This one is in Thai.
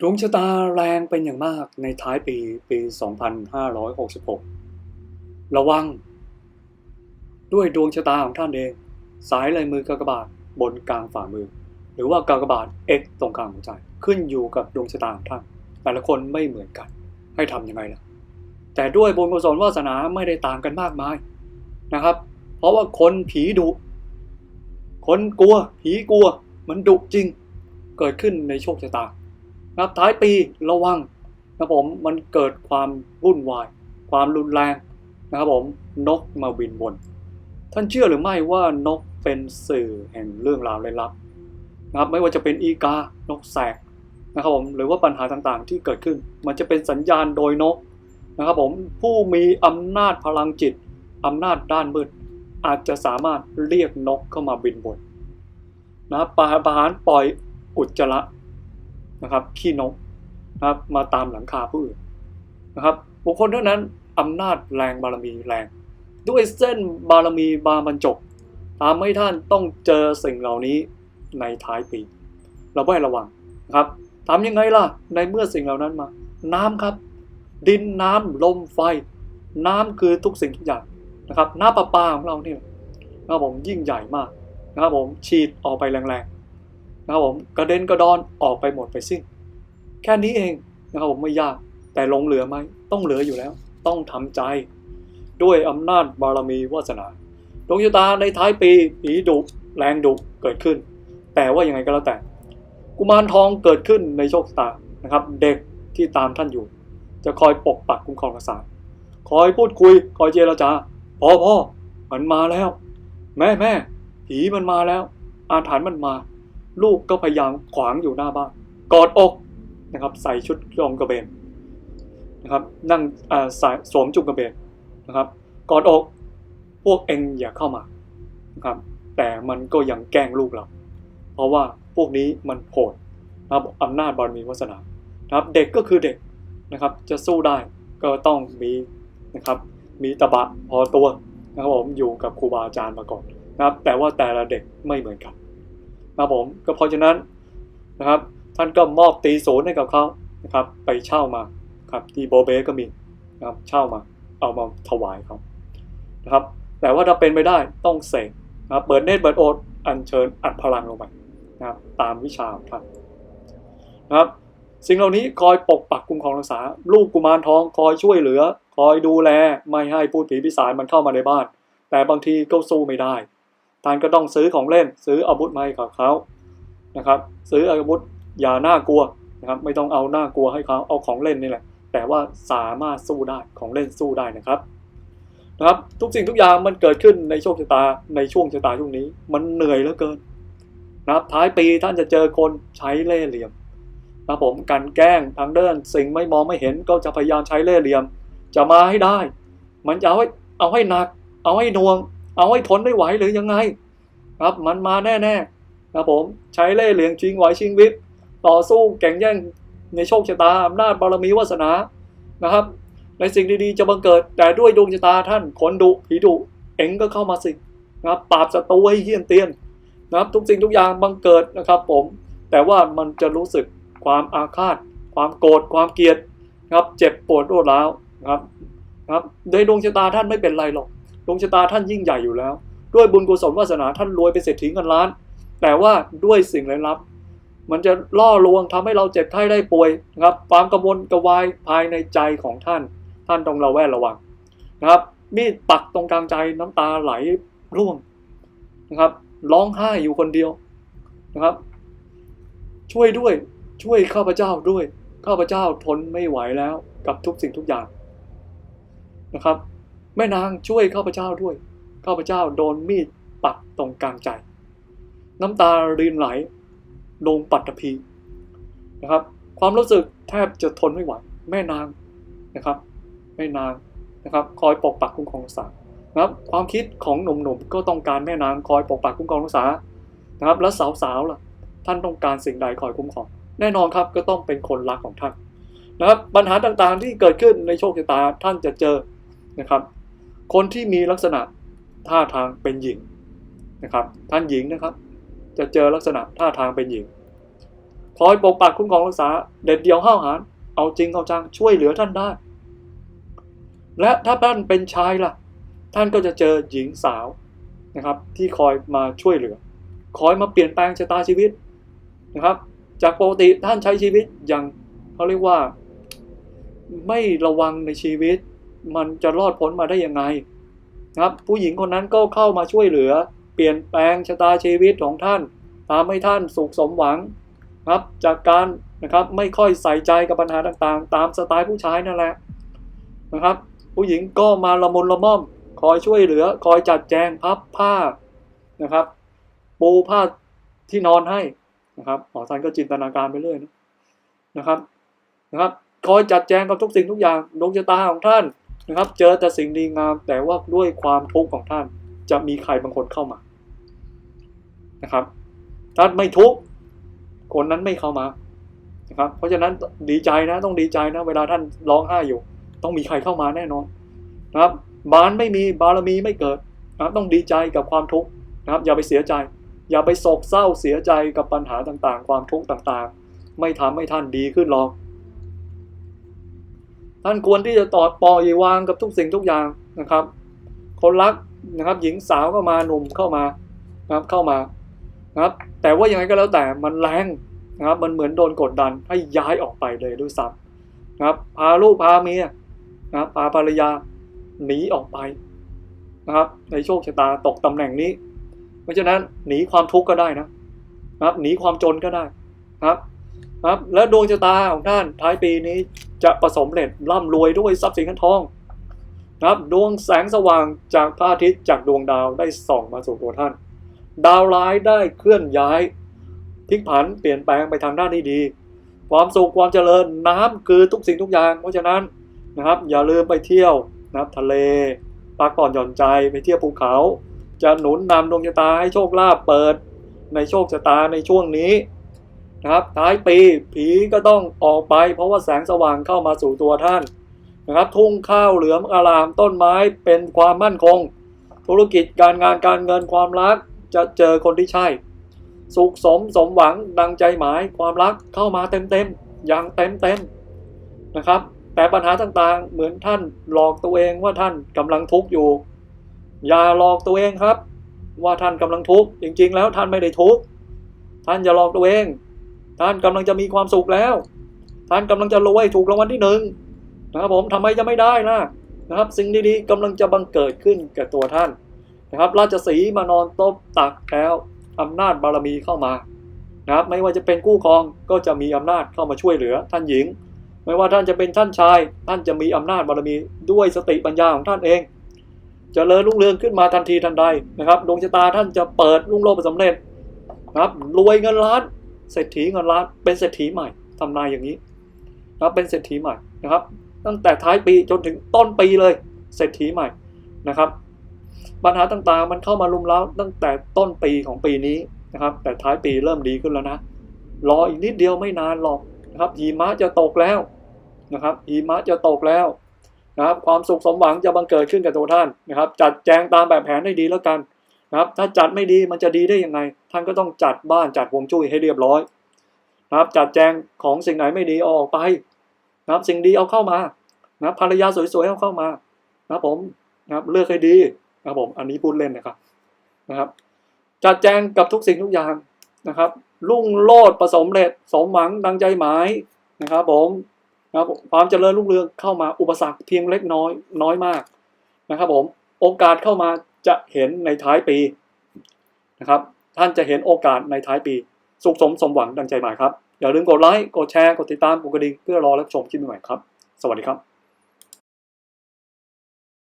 ดวงชะตาแรงเป็นอย่างมากในท้ายปีปี 2566 ระวัง ด้วยดวงชะตาของท่านเอง สายลายมือกากบาทบนกลางฝ่ามือ หรือว่ากากบาท X ตรงกลางหัวใจ ขึ้นอยู่กับดวงชะตาของท่าน แต่ละคนไม่เหมือนกัน ให้ทำยังไงล่ะ แต่ด้วยบุญกุศลวาสนาไม่ได้ต่างกันมากมายนะครับ เพราะว่าคนผีดุคนกลัว ผีกลัว มันดุจริง เกิดขึ้นในโชคชะตา นะท้ายปีระวังนะผมมันเกิดความวุ่นวาย ความรุนแรงนะครับผมนกมาบินบน ท่านเชื่อหรือไม่ว่านกเป็นสื่อแห่งเรื่องราวลึกลับนะครับไม่ว่าจะเป็นอีกานกแสกนะครับผมหรือว่าปัญหาต่างๆที่เกิดขึ้น มันจะเป็นสัญญาณโดยนกนะครับผมผู้มีอำนาจพลังจิตอำนาจด้านมืดอาจจะสามารถเรียกนกเข้ามาบินบนนะปาหารปล่อยอุจจาระ นะครับขี้นกนะครับมาตามหลังคาผู้อื่นนะครับบุคคลเท่านั้นอำนาจแรงบารมีแรง ด้วยเส้นบารมีบาบรรจบตามให้ท่านต้องเจอสิ่งเหล่านี้ในท้ายปี เราไม่ระวังนะครับทำยังไงล่ะในเมื่อสิ่งเหล่านั้นมา น้ำครับ ดินน้ำลมไฟ น้ำคือทุกสิ่งทุกอย่างนะครับน้ำประปาของเราเนี่ยนะครับผมยิ่งใหญ่มากนะครับผมฉีดออกไปแรง นะครับผมกระเด็นกระดอนออกไปหมดไปสิ้น แค่นี้เองนะครับผมไม่ยากแต่หลงเหลือไหมต้องเหลืออยู่แล้ว ต้องทำใจ ด้วยอำนาจบารมีวาสนาดวงชะตาในท้ายปีผีดุแรงดุเกิดขึ้น แต่ว่ายังไงก็แล้วแต่ กุมารทองเกิดขึ้นในโชคชะตานะครับ เด็กที่ตามท่านอยู่ จะคอยปกปักคุ้มครองรักษาคอยพูดคุย คอยเจรจาพ่อพ่อมันมาแล้ว แม่แม่ผีมันมาแล้ว อาถรรพ์มันมา ลูกก็พยายามขวางอยู่หน้าบ้านกอดอกนะครับ ใส่ชุดรองกระเบนนะครับ นั่งใส่สวมจุกกระเบนนะครับกอดอกพวกเองอย่าเข้ามานะครับ แต่มันก็ยังแกล้งลูกเรา เพราะว่าพวกนี้มันโหดนะครับอำนาจบารมีวาสนานะครับเด็กก็คือเด็กนะครับ จะสู้ได้ก็ต้องมีนะครับ มีตะบะพอตัวนะครับผมอยู่กับครูบาอาจารย์มาก่อนนะครับ แต่ว่าแต่ละเด็กไม่เหมือนกัน นะผมก็เพราะฉะนั้นนะครับ ท่านก็มอบตีโสนให้กับเขานะครับไปเช่ามาครับที่โบเบก็มีนะครับเช่ามาเอามาถวายเขานะครับ แต่ว่าถ้าเป็นไม่ได้ต้องเสกนะครับเปิดเนตรเปิดโอดอัญเชิญอัดพลังลงไปนะครับตามวิชาของท่านนะครับ สิ่งเหล่านี้คอยปกปักคุ้มครองรักษา ลูกกุมารทองคอยช่วยเหลือ คอยดูแลไม่ให้พูดผีพิสารมันเข้ามาในบ้าน แต่บางทีก็สู้ไม่ได้ ท่านก็ต้องซื้อของเล่นซื้ออาวุธมาให้กับเขานะครับ ซื้ออาวุธอย่าน่ากลัวนะครับ ไม่ต้องเอาน่ากลัวให้เขาเอาของเล่นนี่แหละ แต่ว่าสามารถสู้ได้ของเล่นสู้ได้นะครับนะครับ ทุกสิ่งทุกอย่างมันเกิดขึ้นในโชคชะตาในช่วงชะตาช่วงนี้ มันเหนื่อยเหลือเกินนะครับท้ายปีท่านจะเจอคนใช้เล่เหลี่ยมนะผมการแกล้งทางเดินสิ่งไม่มองไม่เห็นก็จะพยายามใช้เล่เหลี่ยม จะมาให้ได้ มันจะเอาให้เอาให้หนัก เอาให้นวง เอาให้ทนไม่ไหวหรือยังไง ครับมันมาแน่ๆนะผมใช้เล่ห์เหลี่ยมชิงไหวชิงวิทย์ต่อสู้แข่งแย่งในโชคชะตาอำนาจบารมีวาสนานะครับ ในสิ่งดีๆจะบังเกิด แต่ด้วยดวงชะตาท่านคนดุผีดุเอ็งก็เข้ามาสินะครับปราบศัตรูให้เฮี้ยนเตียนนะครับทุกสิ่งทุกอย่างบังเกิดนะครับ ผม แต่ว่ามันจะรู้สึกความอาฆาต ความโกรธความเกลียดนะครับเจ็บปวดรวดร้าวนะครับครับโดยดวงชะตาท่านไม่เป็นไรหรอก ดวงชะตาท่านยิ่งใหญ่อยู่แล้ว ด้วยบุญกุศลวาสนาท่านรวยเป็นเศรษฐีเงินล้าน แต่ว่าด้วยสิ่งลี้ลับ มันจะล่อลวงทำให้เราเจ็บไข้ได้ป่วยนะครับความกังวลกระวายภายในใจของท่าน ท่านต้องระแวดระวังนะครับ มีดปักตรงกลางใจน้ำตาไหลร่วงนะครับ ร้องไห้อยู่คนเดียวนะครับ ช่วยด้วยช่วยข้าพเจ้าด้วยข้าพเจ้าทนไม่ไหวแล้วกับทุกสิ่งทุกอย่างนะครับ แม่นางช่วยข้าพเจ้าด้วย ข้าพเจ้าโดนมีดปักตรงกลางใจ น้ำตารินไหล ลงปัตตภีนะครับ ความรู้สึกแทบจะทนไม่ไหว แม่นางนะครับ แม่นางนะครับ คอยปกปักคุ้มครองรักษานะครับ ความคิดของหนุ่มๆก็ต้องการแม่นางคอยปกปักคุ้มครองรักษานะครับ แล้วสาวๆล่ะ ท่านต้องการสิ่งใดคอยคุ้มครอง แน่นอนครับก็ต้องเป็นคนรักของท่านนะครับ ปัญหาต่างๆที่เกิดขึ้นในโชคชะตาท่านจะเจอนะครับ คนที่มีลักษณะท่าทางเป็นหญิงนะครับท่านหญิงนะครับ จะเจอลักษณะท่าทางเป็นหญิงคอยปกปักคุ้มครองรักษาเด็ดเดียวห้าวหาญเอาจริงเอาจังช่วยเหลือท่านได้ และถ้าท่านเป็นชายล่ะ ท่านก็จะเจอหญิงสาวนะครับ ที่คอยมาช่วยเหลือ คอยมาเปลี่ยนแปลงชะตาชีวิตนะครับ จากปกติท่านใช้ชีวิตอย่างเขาเรียกว่า ไม่ระวังในชีวิต มันจะรอดพ้นมาได้ยังไงนะครับ ผู้หญิงคนนั้นก็เข้ามาช่วยเหลือ เปลี่ยนแปลงชะตาชีวิตของท่านทำให้ท่านสุขสมหวังครับ จากการนะครับไม่ค่อยใส่ใจกับปัญหาต่างๆ ตามสไตล์ผู้ชายนั่นแหละนะครับ ผู้หญิงก็มาละมุนละม่อม คอยช่วยเหลือ คอยจัดแจงพับผ้านะครับ ปูผ้าที่นอนให้นะครับหมอท่านก็จินตนาการไปเรื่อยนะนะครับนะครับ คอยจัดแจงกับทุกสิ่งทุกอย่างดวงชะตาของท่าน นะครับ เจอแต่สิ่งดีงาม แต่ว่าด้วยความทุกข์ของท่าน จะมีใครบางคนเข้ามา นะครับ ท่านไม่ทุกข์คนนั้นไม่เข้ามา นะครับ เพราะฉะนั้นดีใจนะ ต้องดีใจนะ เวลาท่านร้องไห้อยู่ ต้องมีใครเข้ามาแน่นอน นะครับ บานไม่มีบารมีไม่เกิดนะครับต้องดีใจกับความทุกข์นะครับ อย่าไปเสียใจ อย่าไปโศกเศร้าเสียใจกับปัญหาต่างๆ ความทุกข์ต่างๆ ไม่ทำให้ท่านดีขึ้นหรอก ท่านควรที่จะตอดปล่อยวางกับทุกสิ่งทุกอย่างนะครับคนรักนะครับ หญิงสาวก็มาหนุ่มเข้ามานะครับเข้ามานะครับ แต่ว่ายังไงก็แล้วแต่มันแรงนะครับ มันเหมือนโดนกดดันให้ย้ายออกไปเลยด้วยซ้ำนะครับ พาลูกพาเมียนะครับพาภรรยาหนีออกไปนะครับ ในโชคชะตาตกตำแหน่งนี้ เพราะฉะนั้นหนีความทุกข์ก็ได้นะนะครับ หนีความจนก็ได้ครับ ครับ และดวงชะตาของท่านท้ายปีนี้จะประสมเร็จร่ำรวยด้วยทรัพย์สินเงินทองนะครับดวงแสงสว่างจากพระอาทิตย์จากดวงดาวได้ส่องมาสู่ตัวท่าน ดาวร้ายได้เคลื่อนย้ายพลิกผันเปลี่ยนแปลงไปทางด้านที่ดี ความสุขความเจริญน้ำคือทุกสิ่งทุกอย่าง เพราะฉะนั้นนะครับ อย่าลืมไปเที่ยวนะครับทะเลพักผ่อนหย่อนใจไปเที่ยวภูเขา จะหนุนนำดวงชะตาให้โชคลาภเปิดในโชคชะตาในช่วงนี้ นะครับท้ายปีผีก็ต้องออกไปเพราะว่าแสงสว่างเข้ามาสู่ตัวท่านนะครับทุ่งข้าวเหลืองอารามต้นไม้เป็นความมั่นคง ธุรกิจการงานการเงินความรักจะเจอคนที่ใช่ สุขสมสมหวังดังใจหมายความรักเข้ามาเต็มๆอย่างเต็มๆนะครับ แต่ปัญหาต่างๆเหมือนท่านหลอกตัวเองว่าท่านกำลังทุกข์อยู่ อย่าหลอกตัวเองครับ ว่าท่านกำลังทุกข์จริงๆ แล้วท่านไม่ได้ทุกข์ท่านอย่าหลอกตัวเอง ท่านกำลังจะมีความสุขแล้ว ท่านกำลังจะรวยถูกรางวัลที่หนึ่งนะครับผมทำไมจะไม่ได้ล่ะนะครับ สิ่งดีๆกำลังจะบังเกิดขึ้นกับตัวท่านนะครับ ราชสีมานอนตบตักแล้วอำนาจบารมีเข้ามานะครับไม่ว่าจะเป็นกู้ครองก็จะมีอำนาจเข้ามาช่วยเหลือท่านหญิง ไม่ว่าท่านจะเป็นท่านชาย ท่านจะมีอำนาจบารมีด้วยสติปัญญาของท่านเองจเจริญรุ่งเรืองขึ้นมาทันทีทันใดนะครับดวงชะตาท่านจะเปิดรุ่งโรจน์สำเร็จนะครับรวยเงินล้าน เศรษฐีเงินล้านเป็นเศรษฐีใหม่ทำนายอย่างนี้นะครับเป็นเศรษฐีใหม่นะครับ ตั้งแต่ท้ายปีจนถึงต้นปีเลยเศรษฐีใหม่นะครับ ปัญหาต่างๆมันเข้ามาลุมเล้าตั้งแต่ต้นปีของปีนี้นะครับ แต่ท้ายปีเริ่มดีขึ้นแล้วนะรออีกนิดเดียวไม่นานหรอกนะครับหิมะจะตกแล้วนะครับหิมะจะตกแล้วนะครับ ความสุขสมหวังจะบังเกิดขึ้นกับตัวท่านนะครับ จัดแจงตามแบบแผนให้ดีแล้วกัน นะครับ ถ้าจัดไม่ดีมันจะดีได้ยังไง ท่านก็ต้องจัดบ้านจัดวงจุ้ยให้เรียบร้อยนะครับ จัดแจงของสิ่งไหนไม่ดีเอาออกไปนะครับ สิ่งดีเอาเข้ามานะครับภรรยาสวยๆเอาเข้ามานะครับผมนะครับเลือกให้ดีนะครับผมอันนี้พูดเล่นนะครับนะครับ จัดแจงกับทุกสิ่งทุกอย่างนะครับ รุ่งโลดประสมเร็จสมหวังดังใจหมายนะครับผมนะครับความเจริญรุ่งเรืองเข้ามาอุปสรรคเพียงเล็กน้อยน้อยมากนะครับผมโอกาสเข้ามา จะเห็นในท้ายปีนะครับ ท่านจะเห็นโอกาสในท้ายปี สุขสมสมหวังดังใจหมายครับ อย่าลืมกดไลค์ กดแชร์ กดติดตามกดกระดิ่งเพื่อรอรับชมคลิปใหม่ครับ สวัสดีครับ